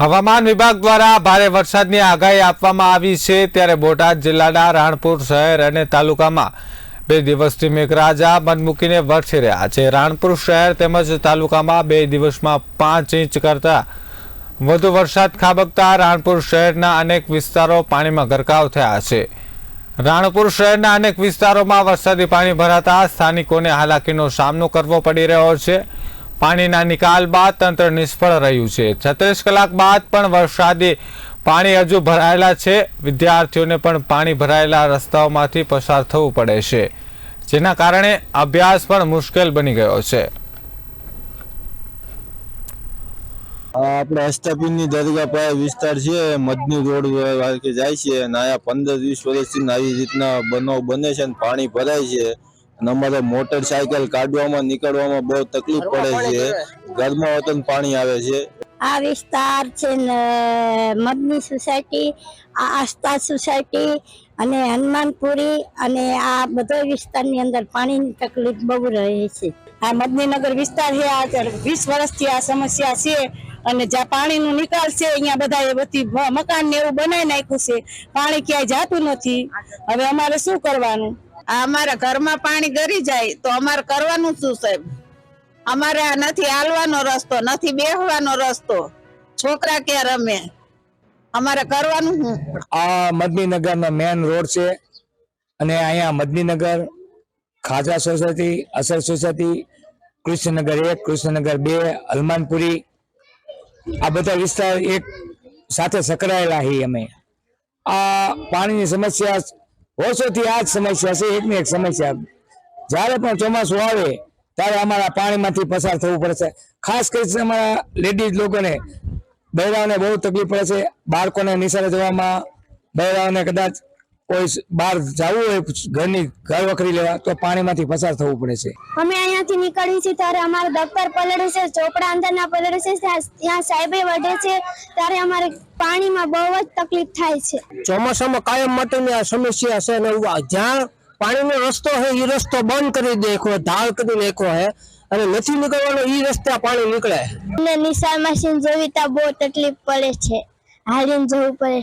હવામાન વિભાગ દ્વારા ભારે વરસાદની આગાહી આપવામાં આવી છે. ત્યારે બોટાદ જિલ્લાના રાણપુર શહેર અને તાલુકામાં બે દિવસથી મેઘરાજા મન મૂકીને વરસી રહ્યા છે. રાણપુર શહેર તેમજ તાલુકામાં બે દિવસમાં પાંચ ઇંચ કરતા વધુ વરસાદ ખાબકતા રાણપુર શહેરના અનેક વિસ્તારો પાણીમાં ગરકાવ થયા છે. રાણપુર શહેરના અનેક વિસ્તારોમાં વરસાદી પાણી ભરાતા સ્થાનિકોને હાલાકીનો સામનો કરવો પડી રહ્યો છે. પાણીના નિકાલ બાદ તંત્ર નિષ્ફળ રહ્યું છે. છત્રીસ કલાક બાદ પણ વરસાદી પાણી હજુ ભરાયેલા છે. વિદ્યાર્થીઓને પણ પાણી ભરાયેલા રસ્તાઓમાંથી પસાર થવું પડે છે. જેના કારણે અભ્યાસ પણ મુશ્કેલ બની ગયો છે. આપણે અષ્ટાપીરની દરગાહ પાસે વિસ્તાર છે. મધની રોડ જાય છે અને અહીંયા પંદર વીસ વર્ષથી આવી રીતના બનાવ બને છે અને પાણી ભરાય છે. અને અમારે મોટરસાયકલ કાઢવામાં નીકળવામાં બહુ તકલીફ પડે છે. ઘરમાં વતન પાણી આવે છે. આ વિસ્તાર છે મદની સોસાયટી આ આસ્થા સોસાયટી અને હનુમાનપુરી અને આ બધો વિસ્તારની અંદર પાણીની તકલીફ બહુ રહે છે. આ મદનીનગર વિસ્તાર છે આ વીસ વર્ષથી આ સમસ્યા છે અને જ્યાં પાણીનો નિકાલ છે અહીંયા બધા એ બધી મકાન ને એવું બનાવી નાખ્યું છે. પાણી ક્યાંય જાતું નથી. હવે અમારે શું કરવાનું? આ અમારા ઘરમાં પાણી ગરી જાય તો અમારે કરવાનું શું સાહેબ? અમારે નથી હાલવાનો રસ્તો, નથી બેહવાનો રસ્તો. છોકરા ક્યાં રમે? અમારે કરવાનું શું? આ મદનીનગરનો મેન રોડ છે અને અહીંયા મદનીનગર, ખાજા સોસાયટી, અસર સોસાયટી, કૃષ્ણનગર એક, કૃષ્ણનગર બે, હલમાનપુરી, આ બધા વિસ્તાર એક સાથે સંકળાયેલા છીએ અમે. આ પાણીની સમસ્યા વર્ષોથી આ જ સમસ્યા છે એકની એક સમસ્યા. જ્યારે પણ ચોમાસું આવે, ત્યારે અમારા પાણીમાંથી પસાર થવું પડશે ખાસ કરીને અમારા લેડીઝ લોકોને બહેરાઓને બહુ તકલીફ પડે છે. બાળકોને નિશાળે જવામાં બહેરાઓને કદાચ કોઈ બહાર જવું હોય ઘરની ઘર વખરી લેવા તો પાણીમાંથી પસાર થવું પડે છે. અમે અહીંયાથી નીકળીએ છીએ ત્યારે અમારું દફતર પલળે છે ચોપડા અંદરના પલળે છે ત્યાં ત્યાં સાહેબે વઢે છે ત્યારે અમારે પાણીમાં બહુ જ તકલીફ થાય છે. ચોમાસામાં કાયમ માટેની આ સમસ્યા છે અને જ્યાં પાણીનો રસ્તો છે એ રસ્તો બંધ કરી દેખો ધાળ કરી નાખો હે અને નથી નીકળવાનો એ રસ્તા પાણી નીકળે. અને નિશાળ મશીન જોવી ત્યાં બહુ તકલીફ પડે છે. હાલીને જવું પડે.